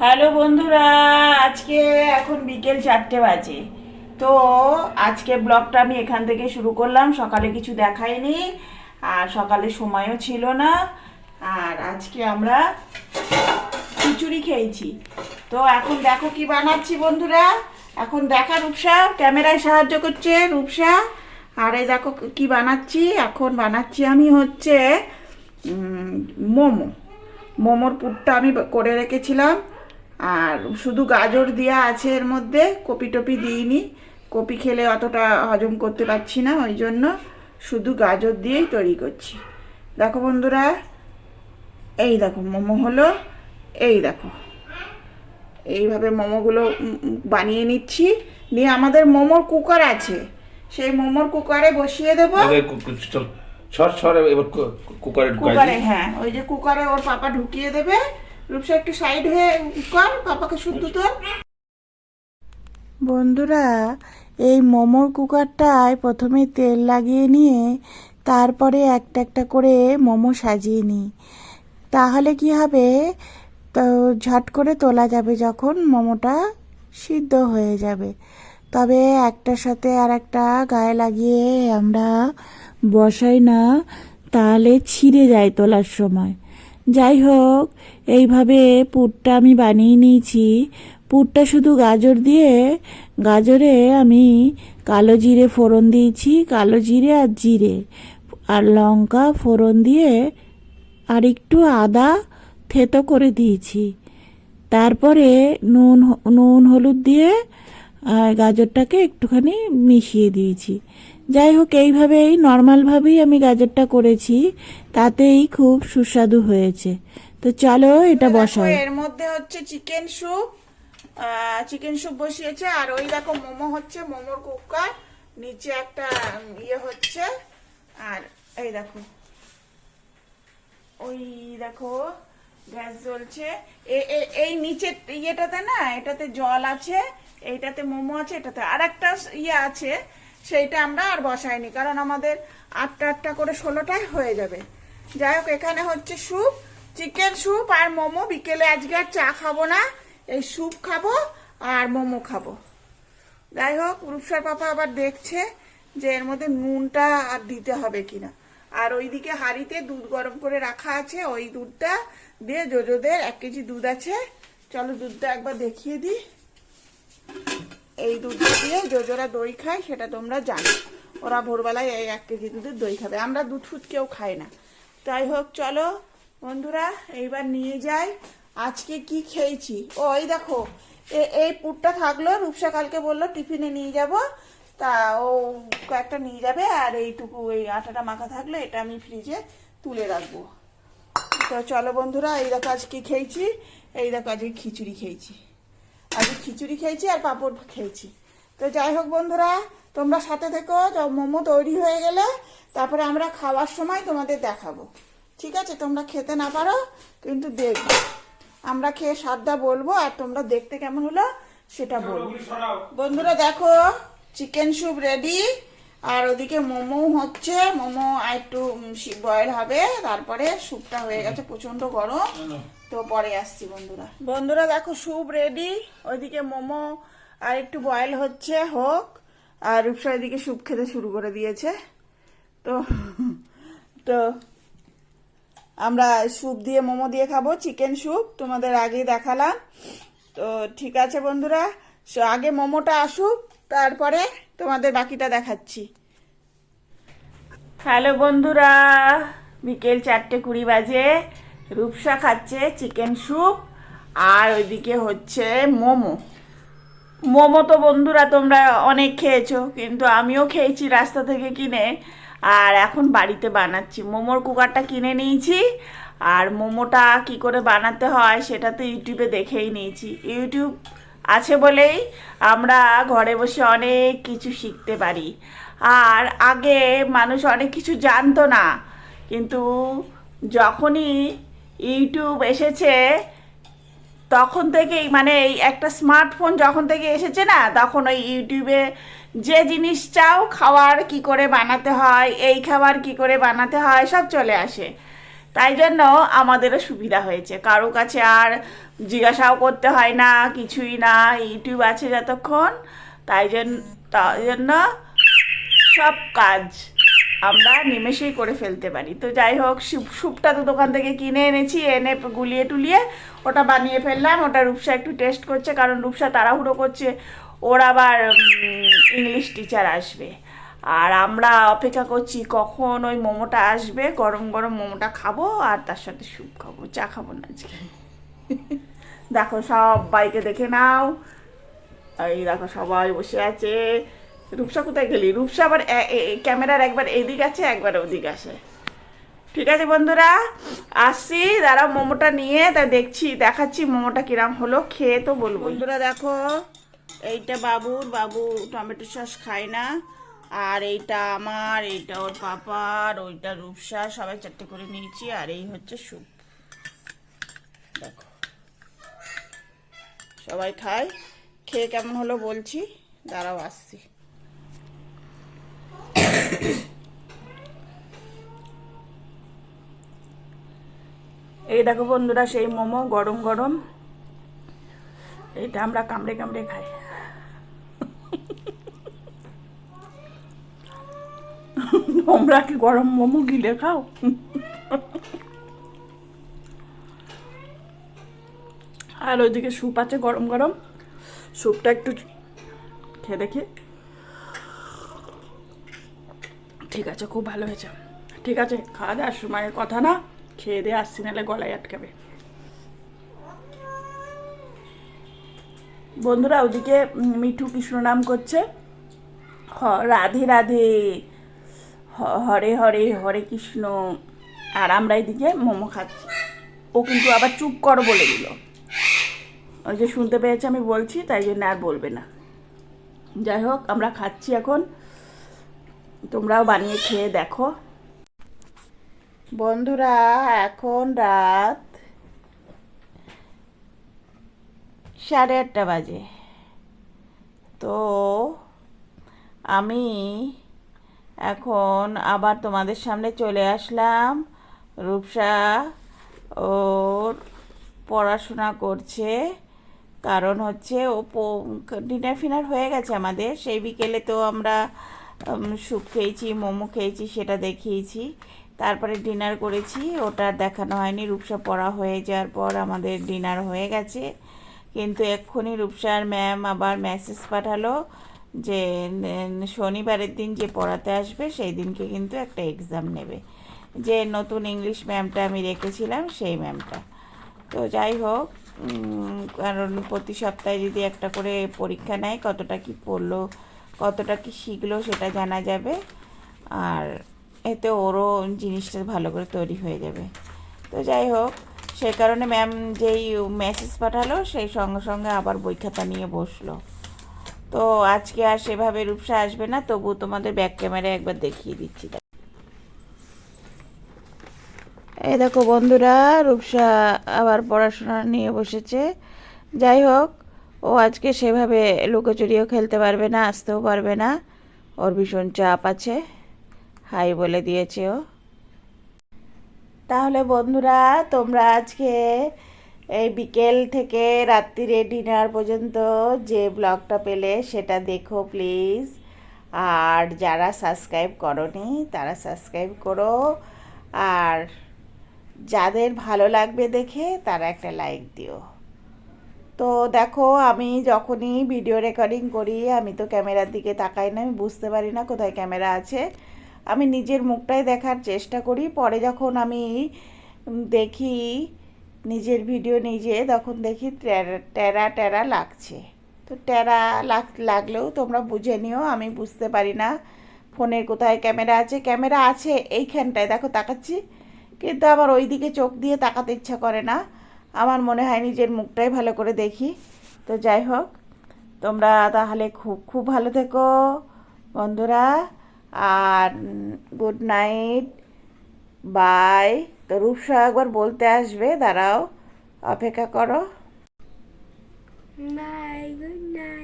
Hello বন্ধুরা, আজকে এখন বিকেল চারটে বাজে। তো আজকে ব্লগটা আমি এখান থেকে শুরু করলাম, সকালে কিছু দেখাইনি, আর সকালে সময়ও ছিল না। আর আজকে আমরা খিচুড়ি খেয়েছি। তো এখন দেখো কি বানাচ্ছি বন্ধুরা। এখন দেখা রূপসা, ক্যামেরায় সাহায্য করছে রূপসা। আর এই দেখো কি বানাচ্ছি, এখন বানাচ্ছি আমি হচ্ছে মোমো। মোমোর পুরটা আমি করে রেখেছিলাম। আর শুধু গাজর দেওয়া আছে এর মধ্যে, কপি টপি দিইনি। কপি খেলে অতটা হজম করতে পারছি না, ওই জন্য শুধু গাজর দিয়েই তৈরি করছি। দেখো বন্ধুরা, এই দেখো মোমো হলো, এই দেখো। এইভাবে মোমোগুলো বানিয়ে নিচ্ছি। নিয়ে আমাদের মোমোর কুকার আছে। সেই মোমোর কুকারে বসিয়ে দেবো। সর সর এবার কুকারে কুকারে হ্যাঁ ওই যে কুকারে ওর পাপা ঢুকিয়ে দেবে। রূপসা একটু সাইড হয়ে কর পাপাকে শুদ্ধ তোর। বন্ধুরা এই মোমোর কুকারটায় প্রথমে তেল লাগিয়ে নিয়ে তারপরে একটা একটা করে মোমো সাজিয়ে নিই। তাহলে কি হবে? তো ঝট করে তোলা যাবে যখন মোমোটা সিদ্ধ হয়ে যাবে। তবে একটার সাথে আর একটা গায়ে লাগিয়ে আমরা বসাই না তাহলে ছিঁড়ে যায় তোলার সময়। যাই হোক, এইভাবে পুরটা আমি বানিয়ে নিয়েছি। পুরটা শুধু গাজর দিয়ে, গাজরে আমি কালো জিরে ফোড়ন দিয়েছি, কালো জিরে আর জিরে। আর লঙ্কা ফোড়ন দিয়ে আর একটু আদা থেতো করে দিয়েছি। তারপরে নুন নুন হলুদ দিয়ে গাজরটাকে একটুখানি মিশিয়ে দিয়েছি। যাই হোক এইভাবেই নর্মালভাবেই আমি গাজরটা করেছি। তাতেই খুব সুস্বাদু হয়েছে। তো চলো এটা বসাই এর মধ্যে হচ্ছে চিকেন স্যুপ চিকেন স্যুপ বসিয়েছে। আর ওই দেখো মোমো হচ্ছে মোমোর কুকার। নিচে একটা ইয়ে হচ্ছে। আর এই দেখো ওই দেখো গ্যাস জ্বলছে। এই নিচের ইয়েটাতে না এটাতে জল আছে এইটাতে মোমো আছে এটাতে আর একটা ইয়ে আছে। সেইটা আমরা আর বসাইনি, কারণ আমাদের আটটা আটটা করে ষোলোটায় হয়ে যাবে। যাই হোক, এখানে হচ্ছে স্যুপ, চিকেন স্যুপ আর মোমো। বিকেলে আজকে আর চা খাব না, এই স্যুপ খাব আর মোমো খাব। যাই হোক, রূপসার পাপা আবার দেখছে যে এর মধ্যে নুনটা আর দিতে হবে কিনা। আর ওইদিকে হাঁড়িতে দুধ গরম করে রাখা আছে, ওই দুধটা দিয়ে জোজোদের এক কেজি দুধ আছে। চলো দুধটা একবার দেখিয়ে দিই। এই দুধটা দিয়ে জোজোরা দই খায়, সেটা তোমরা জানো। ওরা ভোরবেলায় এই এক কেজি দুধের দই খাবে। আমরা দুধ ফুট কেউ খাই না। তাই হোক, চলো, বন্ধুরা, এইবার নিয়ে যাই। আজকে কি খেয়েছি? ও, এই দেখো এই পুরটা থাকল, রূপসা কালকে বলল টিফিনে নিয়ে যাব। তা ও কয়েকটা নিয়ে যাবে, আর এইটুকু, এই আটাটা মাখা থাকলে, এটা আমি ফ্রিজে তুলে রাখব। তো চলো, বন্ধুরা, এই দেখো আজকে খেয়েছি, এই দেখো আজকে খিচুড়ি খেয়েছি। আজকে খিচুড়ি খেয়েছি আর পাঁপড় খেয়েছি। তো যাই হোক বন্ধুরা তোমরা সাথে থেকো মোমো তৈরি হয়ে গেলে তারপরে আমরা খাওয়ার সময় তোমাদের দেখাবো। ঠিক আছে? তোমরা খেতে না পারো কিন্তু দেখবে আমরা খেয়ে স্বাদটা বলব আর তোমরা দেখতে কেমন হলো সেটা বলব। বন্ধুরা দেখো চিকেন স্যুপ রেডি আর ওদিকে মোমো হচ্ছে। মোমো আর একটু বয়েল হবে। তারপরে স্যুপটা হয়ে গেছে প্রচণ্ড গরম। তো পরে আসছি বন্ধুরা। বন্ধুরা দেখো স্যুপ রেডি ওইদিকে মোমো আর একটু বয়েল হচ্ছে হোক। আর রূপসা এদিকে স্যুপ খেতে শুরু করে দিয়েছে। তো তো আমরা স্যুপ দিয়ে মোমো দিয়ে খাব চিকেন স্যুপ তোমাদের আগেই দেখালাম। তো ঠিক আছে বন্ধুরা আগে মোমোটা আসুক তারপরে তোমাদের বাকিটা দেখাচ্ছি। হ্যালো বন্ধুরা বিকেল চারটে কুড়ি বাজে। রূপসা খাচ্ছে চিকেন স্যুপ, আর ওইদিকে হচ্ছে মোমো। মোমো তো বন্ধুরা তোমরা অনেক খেয়েছো, কিন্তু আমিও খেয়েছি রাস্তা থেকে কিনে, আর এখন বাড়িতে বানাচ্ছি। মোমোর কুকারটা কিনে নিয়েছি, আর মোমোটা কি করে বানাতে হয় সেটা তো ইউটিউবে দেখেই নিয়েছি। ইউটিউব আছে বলেই আমরা ঘরে বসে অনেক কিছু শিখতে পারি। আর আগে মানুষ অনেক কিছু জানতো না, কিন্তু যখনই ইউটিউব এসেছে, তখন থেকেই মানে এই একটা স্মার্টফোন যখন থেকে এসেছে না, তখন ওই ইউটিউবে যে জিনিস চাও খাবার কি করে বানাতে হয়, এই খাবার কি করে বানাতে হয়, সব চলে আসে। তাই জন্য আমাদেরও সুবিধা হয়েছে। কারও কাছে আর জিজ্ঞাসাও করতে হয় না, কিছুই না, ইউটিউব আছে যতক্ষণ, তাই জন্য তাই জন্য সব কাজ আমরা নিমেষেই করে ফেলতে পারি। তো যাই হোক স্যুপ স্যুপটা তো দোকান থেকে কিনে এনেছি, এনে গুলিয়ে টুলিয়ে ওটা বানিয়ে ফেললাম। ওটা রূপসা একটু টেস্ট করছে, কারণ রূপসা তাড়াহুড়ো করছে। ওর আবার ইংলিশ টিচার আসবে। আর আমরা অপেক্ষা করছি কখন ওই মোমোটা আসবে। গরম গরম মোমোটা খাব আর তার সাথে স্যুপ খাব, চা খাব না আজকে। দেখো সবাইকে দেখে নাও। এই দেখো সবাই বসে আছে। রূপসা কোথায় গেলি? রূপসা আবার ক্যামেরার একবার এদিক আছে, একবার ওদিক আছে ঠিক আছে বন্ধুরা, আসছি। দাঁড়া মোমোটা নিয়ে, তা দেখছি, দেখাচ্ছি মোমোটা কিরাম হলো, খেয়ে তো বলব বন্ধুরা দেখো, এইটা বাবুর, বাবু টমেটো সস খায় না। আর এইটা আমার, এইটা ওর পাপার, ওইটা রূপসা, সবাই চারটে করে নিয়েছি, আর এই হচ্ছে স্যুপ। দেখো, সবাই খায়। খেয়ে কেমন হলো বলছি, দাঁড়াও, আসছি। এই দেখো বন্ধুরা, সেই মোমো গরম গরম। এটা আমরা কামড়ে কামড়ে খাই। তোমরা কি গরম মোমো গিলে খাও? আর ওইদিকে স্যুপ আছে গরম গরম। স্যুপটা একটু খেয়ে দেখি। ঠিক আছে, খুব ভালো হয়েছে। ঠিক আছে, খাওয়া দাওয়ার সময়ের কথা না? খেয়ে দিয়ে আসছি, নাহলে গলায় আটকাবে। বন্ধুরা, ওদিকে মিঠু কৃষ্ণ নাম করছে। হ- রাধে রাধে। হরে হরে হরে কৃষ্ণ। আর আমরা এদিকে মোমো খাচ্ছি। ও কিন্তু আবার চুপ করো বলে দিল। ওই যে শুনতে পেয়েছে, আমি বলছি, তাই জন্য আর বলবে না। যাই হোক, আমরা খাচ্ছি এখন। তোমরাও বানিয়ে খেয়ে দেখো। বন্ধুরা, এখন রাত সাড়ে আটটা বাজে। তো আমি এখন আবার তোমাদের সামনে চলে আসলাম। রূপসা ওর পড়াশোনা করছে। কারণ হচ্ছে ও ডিনার ফিনার হয়ে গেছে আমাদের। সেই বিকেলে তো আমরা স্যুপ খেয়েছি, মোমো খেয়েছি, সেটা দেখিয়েছি। তারপরে ডিনার করেছি, ওটা দেখানো হয়নি। রূপসা পড়া হয়ে যাওয়ার পর আমাদের ডিনার হয়ে গেছে। কিন্তু এক্ষুনি রূপসার ম্যাম আবার মেসেজ পাঠালো যে শনিবারের দিন যে পড়াতে আসবে, সেই দিনকে কিন্তু একটা এক্সাম নেবে। যে নতুন ইংলিশ ম্যামটা আমি রেখেছিলাম, সেই ম্যামটা। তো যাই হোক কারণ প্রতি সপ্তাহে যদি একটা করে পরীক্ষা নেয়, কতটা কি পড়ল কতটা কি শিখলো সেটা জানা যাবে। আর এতে ওরও জিনিসটা ভালো করে তৈরি হয়ে যাবে। তো যাই হোক সেই কারণে ম্যাম যেই মেসেজ পাঠালো, সেই সঙ্গে সঙ্গে আবার বই খাতা নিয়ে বসল। তো আজকে আর সেভাবে রূপসা আসবে না তবু তোমাদের ব্যাক ক্যামেরায় একবার দেখিয়ে দিচ্ছি। এই দেখো বন্ধুরা, রূপসা আবার পড়াশোনা নিয়ে বসেছে। যাই হোক ও আজকে সেভাবে লুকোচুরিও খেলতে পারবে না, আসতেও পারবে না। ওর ভীষণ চাপ আছে। হাই বলে দিয়েছে ও। তাহলে বন্ধুরা, তোমরা আজকে এই বিকেল থেকে রাত্রিরে ডিনার পর্যন্ত যে ব্লগটা পেলে সেটা দেখো প্লিজ। আর যারা সাবস্ক্রাইব করনি, তারা সাবস্ক্রাইব করো। আর যাদের ভালো লাগবে দেখে তারা একটা লাইক দিও। তো দেখো, আমি যখনই ভিডিও রেকর্ডিং করি, আমি তো ক্যামেরার দিকে তাকাই না, আমি বুঝতে পারি না কোথায় ক্যামেরা আছে। আমি নিজের মুখটাই দেখার চেষ্টা করি, পরে যখন আমি দেখি নিজের ভিডিও নিজে, তখন দেখি টেরা টেরা লাগছে। তো টেরা লাগ, লাগলেও তোমরা বুঝে নিও, আমি বুঝতে পারি না ফোনের কোথায় ক্যামেরা আছে। ক্যামেরা আছে এইখানটায়, দেখো তাকাচ্ছি, কিন্তু আমার ওই দিকে চোখ দিয়ে তাকাতে ইচ্ছা করে না। আমার মনে হয় নিজের মুখটাই ভালো করে দেখি। তো যাই হোক, তোমরা তাহলে খুব খুব ভালো থেকো বন্ধুরা। আর গুড নাইট, বাই। তো রূপসা একবার বলতে আসবে, দাঁড়াও, অপেক্ষা করো। Bye. Good